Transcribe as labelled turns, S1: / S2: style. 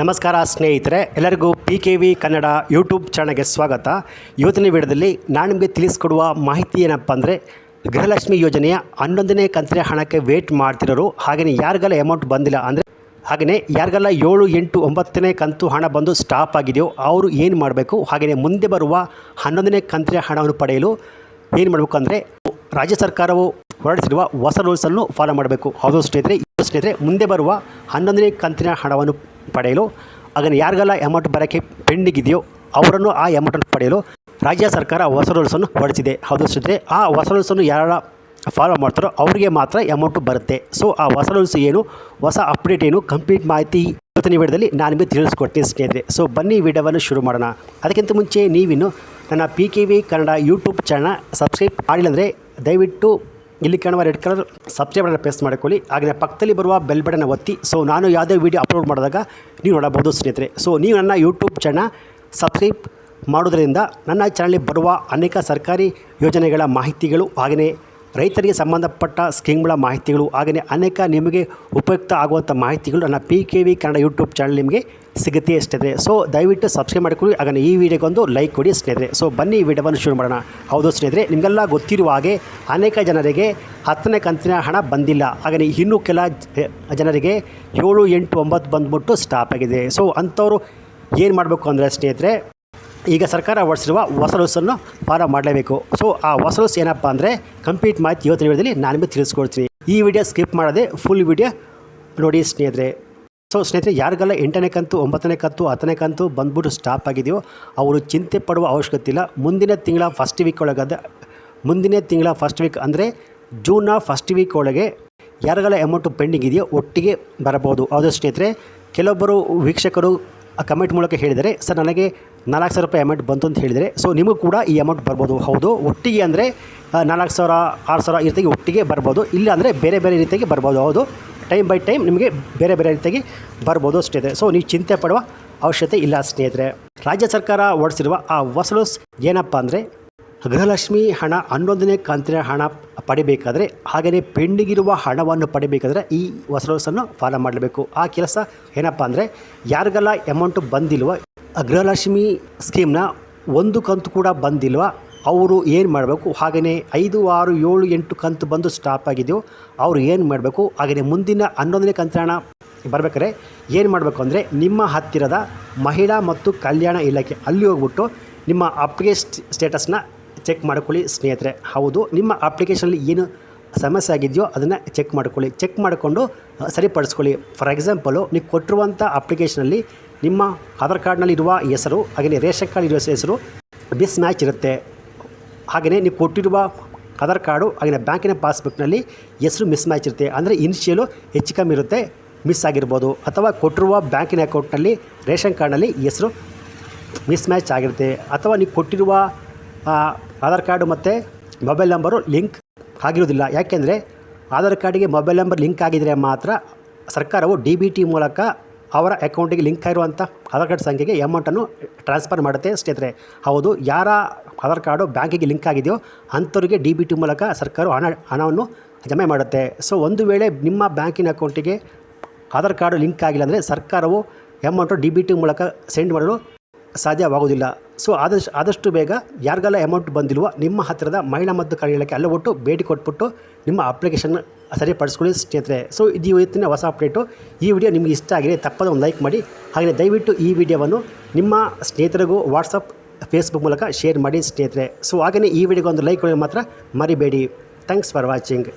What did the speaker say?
S1: ನಮಸ್ಕಾರ ಸ್ನೇಹಿತರೆ, ಎಲ್ಲರಿಗೂ P K V Kannada YouTube ಚಾನಲ್ಗೆ ಸ್ವಾಗತ. ಇವತ್ತಿನ ವಿಡಿಯೋದಲ್ಲಿ ನಾನು ನಿಮಗೆ ತಿಳಿಸ್ಕೊಡುವ ಮಾಹಿತಿ ಏನಪ್ಪ ಅಂದರೆ, ಗೃಹಲಕ್ಷ್ಮಿ ಯೋಜನೆಯ ಹನ್ನೊಂದನೇ ಕಂತಿನ ಹಣಕ್ಕೆ ವೇಟ್ ಮಾಡ್ತಿರೋರು ಹಾಗೆಯೇ ಯಾರಿಗೆಲ್ಲ ಅಮೌಂಟ್ ಬಂದಿಲ್ಲ ಅಂದರೆ ಹಾಗೆಯೇ ಯಾರಿಗೆಲ್ಲ ಏಳು ಎಂಟು ಒಂಬತ್ತನೇ ಕಂತು ಹಣ ಬಂದು ಸ್ಟಾಪ್ ಆಗಿದೆಯೋ ಅವರು ಏನು ಮಾಡಬೇಕು ಹಾಗೆಯೇ ಮುಂದೆ ಬರುವ ಹನ್ನೊಂದನೇ ಕಂತಿನ ಹಣವನ್ನು ಪಡೆಯಲು ಏನು ಮಾಡಬೇಕು ಅಂದರೆ, ರಾಜ್ಯ ಸರ್ಕಾರವು ಹೊರಡಿಸಿರುವ ಹೊಸ ರೂಲ್ಸನ್ನು ಫಾಲೋ ಮಾಡಬೇಕು. ಹೌದು ಸ್ನೇಹಿತರೆ ಸ್ನೇಹಿತರೆ, ಮುಂದೆ ಬರುವ ಹನ್ನೊಂದನೇ ಕಂತಿನ ಹಣವನ್ನು ಪಡೆಯಲು. ಅದನ್ನು ಯಾರಿಗೆಲ್ಲ ಅಮೌಂಟ್ ಬರೋಕ್ಕೆ ಪೆಂಡಿಂಗ್ ಇದೆಯೋ ಅವರನ್ನು ಆ ಅಮೌಂಟನ್ನು ಪಡೆಯಲು ರಾಜ್ಯ ಸರ್ಕಾರ ಹೊಸ ರೂಲ್ಸನ್ನು ಹೊಡೆಸಿದೆ ಹೌದು ಸ್ನೇಹಿತರೆ ಆ ಹೊಸ ರೂಲ್ಸನ್ನು ಯಾರ ಫಾಲೋ ಮಾಡ್ತಾರೋ ಅವರಿಗೆ ಮಾತ್ರ ಅಮೌಂಟು ಬರುತ್ತೆ. ಸೊ ಆ ಹೊಸ ರೂಲ್ಸ್ ಏನು, ಹೊಸ ಅಪ್ಡೇಟ್ ಏನು ಕಂಪ್ಲೀಟ್ ಮಾಹಿತಿ ಇವತ್ತಿನ ವಿಡಿಯೋದಲ್ಲಿ ನಾನು ನಿಮಗೆ ತಿಳಿಸ್ಕೊಡ್ತೀನಿ ಸ್ನೇಹಿತರೆ. ಸೊ ಬನ್ನಿ ವಿಡಿಯೋವನ್ನು ಶುರು ಮಾಡೋಣ. ಅದಕ್ಕಿಂತ ಮುಂಚೆ ನೀವಿನ್ನು ನನ್ನ P K V Kannada YouTube channel subscribe ಮಾಡಿಲ್ಲ ಅಂದರೆ ದಯವಿಟ್ಟು ಇಲ್ಲಿ ಕಾಣುವ red colour subscribe button press ಮಾಡ್ಕೊಳ್ಳಿ. ಹಾಗೆ ಪಕ್ಕದಲ್ಲಿ ಬರುವ ಬೆಲ್ ಬಟನ್ ಒತ್ತಿ. ಸೊ ನಾನು ಯಾವುದೇ ವೀಡಿಯೋ ಅಪ್ಲೋಡ್ ಮಾಡಿದಾಗ ನೀವು ನೋಡಬಹುದು ಸ್ನೇಹಿತರೆ. ಸೊ ನೀವು ನನ್ನ ಯೂಟ್ಯೂಬ್ ಚಾನಲ್ ಸಬ್ಸ್ಕ್ರೈಬ್ ಮಾಡೋದರಿಂದ ನನ್ನ ಚಾನಲ್ಗೆ ಬರುವ ಅನೇಕ ಸರ್ಕಾರಿ ಯೋಜನೆಗಳ ಮಾಹಿತಿಗಳು ಹಾಗೆಯೇ ರೈತರಿಗೆ ಸಂಬಂಧಪಟ್ಟ ಸ್ಕೀಮ್ಗಳ ಮಾಹಿತಿಗಳು ಹಾಗೆಯೇ ಅನೇಕ ನಿಮಗೆ ಉಪಯುಕ್ತ ಆಗುವಂಥ ಮಾಹಿತಿಗಳು ನನ್ನ P K V Kannada YouTube channel ನಿಮಗೆ ಸಿಗುತ್ತೆ ಸ್ನೇಹಿತರೆ ಸೊ ದಯವಿಟ್ಟು ಸಬ್ಸ್ಕ್ರೈಬ್ ಮಾಡಿಕೊಳ್ಳಿ. ಹಾಗೆ ಈ ವಿಡಿಯೋಗೊಂದು ಲೈಕ್ ಕೊಡಿ ಸ್ನೇಹಿತರೆ. ಸೊ ಬನ್ನಿ ಈ ವಿಡಿಯೋವನ್ನು ಶುರು ಮಾಡೋಣ. ಹೌದು ಸ್ನೇಹಿತರೆ, ನಿಮಗೆಲ್ಲ ಗೊತ್ತಿರುವ ಹಾಗೆ ಅನೇಕ ಜನರಿಗೆ ಹತ್ತನೇ ಕಂತಿನ ಹಣ ಬಂದಿಲ್ಲ. ಹಾಗೆಯೇ ಇನ್ನೂ ಕೆಲ ಜನರಿಗೆ ಏಳು ಎಂಟು ಒಂಬತ್ತು ಬಂದ್ಬಿಟ್ಟು ಸ್ಟಾಪ್ ಆಗಿದೆ. ಸೊ ಅಂಥವ್ರು ಏನು ಮಾಡಬೇಕು ಅಂದರೆ ಸ್ನೇಹಿತರೆ ಈಗ ಸರ್ಕಾರ ಹೊರಡಿಸಿರುವ ಹೊಸ ರೂಲ್ಸನ್ನು ಫಾಲೋ ಮಾಡಲೇಬೇಕು. ಸೊ, ಆ ಹೊಸ ರೂಲ್ಸ್ ಏನಪ್ಪ ಅಂದರೆ ಕಂಪ್ಲೀಟ್ ಮಾಹಿತಿ ಇವತ್ತಿನ ವಿಡಿಯೋದಲ್ಲಿ ನಾನು ನಿಮಗೆ ತಿಳಿಸ್ಕೊಡ್ತೀನಿ. ಈ ವಿಡಿಯೋ ಸ್ಕಿಪ್ ಮಾಡದೆ ಫುಲ್ ವಿಡಿಯೋ ನೋಡಿ ಸ್ನೇಹಿತರೆ. ಸೊ, ಸ್ನೇಹಿತರೆ, ಯಾರಿಗೆಲ್ಲ ಎಂಟನೇ ಕಂತು, ಒಂಬತ್ತನೇ ಕಂತು, ಹತ್ತನೇ ಕಂತು ಬಂದ್ಬಿಟ್ಟು ಸ್ಟಾಪ್ ಆಗಿದೆಯೋ ಅವರು ಚಿಂತೆ ಪಡುವ ಅವಶ್ಯಕತೆ ಇಲ್ಲ. ಮುಂದಿನ ತಿಂಗಳ ಫಸ್ಟ್ ವೀಕ್ ಒಳಗಾದ, ಮುಂದಿನ ತಿಂಗಳ ಫಸ್ಟ್ ವೀಕ್ ಅಂದರೆ ಜೂನ್ನ ಫಸ್ಟ್ ವೀಕ್ ಒಳಗೆ ಯಾರಿಗೆಲ್ಲ ಅಮೌಂಟು ಪೆಂಡಿಂಗ್ ಇದೆಯೋ ಒಟ್ಟಿಗೆ ಬರಬಹುದು. ಹೌದು ಸ್ನೇಹಿತರೆ, ಕೆಲವೊಬ್ಬರು ವೀಕ್ಷಕರು ಕಮೆಂಟ್ ಮೂಲಕ ಹೇಳಿದರೆ, ಸರ್, ನನಗೆ ನಾಲ್ಕು ಸಾವಿರ ರೂಪಾಯಿ ಅಮೌಂಟ್ ಬಂತು ಅಂತ ಹೇಳಿದರೆ ಸೊ ನಿಮಗೂ ಕೂಡ ಈ ಅಮೌಂಟ್ ಬರ್ಬೋದು. ಹೌದು, ಒಟ್ಟಿಗೆ ಅಂದರೆ ನಾಲ್ಕು ಸಾವಿರ, ಆರು ಸಾವಿರ ಈ ರೀತಿಯಾಗಿ ಒಟ್ಟಿಗೆ ಬರ್ಬೋದು. ಇಲ್ಲ ಅಂದರೆ ಬೇರೆ ಬೇರೆ ರೀತಿಯಾಗಿ ಬರ್ಬೋದು. ಹೌದು ಟೈಮ್ ಬೈ ಟೈಮ್ ನಿಮಗೆ ಬೇರೆ ಬೇರೆ ರೀತಿಯಾಗಿ ಬರ್ಬೋದು ಸ್ನೇಹಿತರೆ. ಸೊ ನೀವು ಚಿಂತೆ ಪಡುವ ಅವಶ್ಯಕತೆ ಇಲ್ಲ ಸ್ನೇಹಿತರೆ. ರಾಜ್ಯ ಸರ್ಕಾರ ಹೊರಡಿಸಿರುವ ಆ ಹೊಸ ಏನಪ್ಪ ಅಂದರೆ, ಗೃಹಲಕ್ಷ್ಮಿ ಹಣ ಹನ್ನೊಂದನೇ ಕಂತಿನ ಹಣ ಪಡಿಬೇಕಾದರೆ, ಹಾಗೆಯೇ ಪೆಂಡಿಗಿರುವ ಹಣವನ್ನು ಪಡಿಬೇಕಾದ್ರೆ ಈ ಹೊಸ ಫಾಲೋ ಮಾಡಬೇಕು. ಆ ಕೆಲಸ ಏನಪ್ಪ ಅಂದರೆ, ಯಾರಿಗೆಲ್ಲ ಅಮೌಂಟು ಬಂದಿಲ್ವ ಗೃಹಲಕ್ಷ್ಮಿ ಸ್ಕೀಮ್ನ ಒಂದು ಕಂತು ಕೂಡ ಬಂದಿಲ್ವ? ಅವರು ಏನು ಮಾಡಬೇಕು? ಹಾಗೆಯೇ ಐದು, ಆರು, ಏಳು, ಎಂಟು ಕಂತು ಬಂದು ಸ್ಟಾಪ್ ಆಗಿದೆಯೋ, ಅವರು ಏನು ಮಾಡಬೇಕು? ಹಾಗೆಯೇ ಮುಂದಿನ ಹನ್ನೊಂದನೇ ಕಂತ್ರಣ ಬರಬೇಕಾದ್ರೆ ಏನು ಮಾಡಬೇಕು ಅಂದರೆ ನಿಮ್ಮ ಹತ್ತಿರದ ಮಹಿಳಾ ಮತ್ತು ಕಲ್ಯಾಣ ಇಲಾಖೆ ಅಲ್ಲಿ ಹೋಗ್ಬಿಟ್ಟು ನಿಮ್ಮ ಅಪ್ಲಿಕೇಶ್ ಸ್ಟೇಟಸ್ನ ಚೆಕ್ ಮಾಡ್ಕೊಳ್ಳಿ ಸ್ನೇಹಿತರೆ. ಹೌದು, ನಿಮ್ಮ ಅಪ್ಲಿಕೇಶನಲ್ಲಿ ಏನು ಸಮಸ್ಯೆ ಆಗಿದೆಯೋ ಅದನ್ನು ಚೆಕ್ ಮಾಡ್ಕೊಳ್ಳಿ. ಚೆಕ್ ಮಾಡಿಕೊಂಡು ಸರಿಪಡಿಸ್ಕೊಳ್ಳಿ. ಫಾರ್ ಎಕ್ಸಾಂಪಲು, ನೀವು ಕೊಟ್ಟಿರುವಂಥ ಅಪ್ಲಿಕೇಶನಲ್ಲಿ ನಿಮ್ಮ ಆಧಾರ್ ಕಾರ್ಡ್ನಲ್ಲಿ ಇರುವ ಹೆಸರು ಹಾಗೆಯೇ ರೇಷನ್ ಕಾರ್ಡ್ ಇರುವ ಹೆಸರು ಮಿಸ್ ಮ್ಯಾಚ್ ಇರುತ್ತೆ. ಹಾಗೆಯೇ ನೀವು ಕೊಟ್ಟಿರುವ ಆಧಾರ್ ಕಾರ್ಡು ಹಾಗೆಯೇ ಬ್ಯಾಂಕಿನ ಪಾಸ್ಬುಕ್ನಲ್ಲಿ ಹೆಸರು ಮಿಸ್ ಮ್ಯಾಚ್ ಇರುತ್ತೆ. ಅಂದರೆ ಇನಿಷಿಯಲು ಹೆಚ್ಚು ಕಮ್ಮಿ ಇರುತ್ತೆ, ಮಿಸ್ ಆಗಿರ್ಬೋದು. ಅಥವಾ ಕೊಟ್ಟಿರುವ ಬ್ಯಾಂಕಿನ ಅಕೌಂಟ್ನಲ್ಲಿ, ರೇಷನ್ ಕಾರ್ಡ್ನಲ್ಲಿ ಹೆಸರು ಮಿಸ್ ಮ್ಯಾಚ್ ಆಗಿರುತ್ತೆ. ಅಥವಾ ನೀವು ಕೊಟ್ಟಿರುವ ಆಧಾರ್ ಕಾರ್ಡು ಮತ್ತು ಮೊಬೈಲ್ ನಂಬರು ಲಿಂಕ್ ಆಗಿರೋದಿಲ್ಲ. ಯಾಕೆಂದರೆ ಆಧಾರ್ ಕಾರ್ಡಿಗೆ ಮೊಬೈಲ್ ನಂಬರ್ ಲಿಂಕ್ ಆಗಿದರೆ ಮಾತ್ರ ಸರ್ಕಾರವು ಡಿ ಬಿ ಟಿ ಮೂಲಕ ಅವರ ಅಕೌಂಟಿಗೆ ಲಿಂಕ್ ಆಗಿರುವಂಥ ಆಧಾರ್ ಕಾರ್ಡ್ ಸಂಖ್ಯೆಗೆ ಅಮೌಂಟನ್ನು ಟ್ರಾನ್ಸ್ಫರ್ ಮಾಡುತ್ತೆ. ಸ್ನೇಹಿತರೆ, ಹೌದು, ಯಾರ ಆಧಾರ್ ಕಾರ್ಡು ಬ್ಯಾಂಕಿಗೆ ಲಿಂಕ್ ಆಗಿದೆಯೋ ಅಂಥವ್ರಿಗೆ ಡಿ ಬಿ ಟಿ ಮೂಲಕ ಸರ್ಕಾರವು ಹಣ, ಹಣವನ್ನು ಜಮೆ ಮಾಡುತ್ತೆ. ಸೊ ಒಂದು ವೇಳೆ ನಿಮ್ಮ ಬ್ಯಾಂಕಿನ ಅಕೌಂಟಿಗೆ ಆಧಾರ್ ಕಾರ್ಡು ಲಿಂಕ್ ಆಗಿಲ್ಲ ಅಂದರೆ ಸರ್ಕಾರವು ಅಮೌಂಟು ಡಿ ಬಿ ಟಿ ಮೂಲಕ ಸೆಂಡ್ ಮಾಡಲು ಸಾಧ್ಯವಾಗುವುದಿಲ್ಲ. ಸೊ ಆದಷ್ಟು ಆದಷ್ಟು ಬೇಗ ಯಾರಿಗೆಲ್ಲ ಅಮೌಂಟ್ ಬಂದಿಲ್ವೋ ನಿಮ್ಮ ಹತ್ತಿರದ ಮಹಿಳಾ ಮದ್ದು ಕಾರ್ಯಾಲಯಕ್ಕೆ ಅಲ್ಲ ಒಟ್ಟು ಭೇಟಿ ಕೊಟ್ಬಿಟ್ಟು ನಿಮ್ಮ ಅಪ್ಲಿಕೇಶನ್ ಸರಿಪಡಿಸ್ಕೊಳ್ಳಿ ಸ್ನೇಹಿತರೆ. ಸೊ ಇದು ಇವತ್ತಿನ ಹೊಸ ಅಪ್ಡೇಟು ಈ ವಿಡಿಯೋ ನಿಮಗೆ ಇಷ್ಟ ಆಗಿದೆ ತಪ್ಪದ ಒಂದು ಲೈಕ್ ಮಾಡಿ. ಹಾಗೆಯೇ ದಯವಿಟ್ಟು ಈ ವಿಡಿಯೋವನ್ನು ನಿಮ್ಮ ಸ್ನೇಹಿತರಿಗೂ ವಾಟ್ಸಪ್ ಫೇಸ್ಬುಕ್ ಮೂಲಕ ಶೇರ್ ಮಾಡಿ ಸ್ನೇಹಿತರೆ. ಸೊ ಹಾಗೆಯೇ ಈ ವಿಡಿಯೋಗೆ ಒಂದು ಲೈಕ್ ಕೊಡೋದು ಮಾತ್ರ ಮರಿಬೇಡಿ. Thanks for watching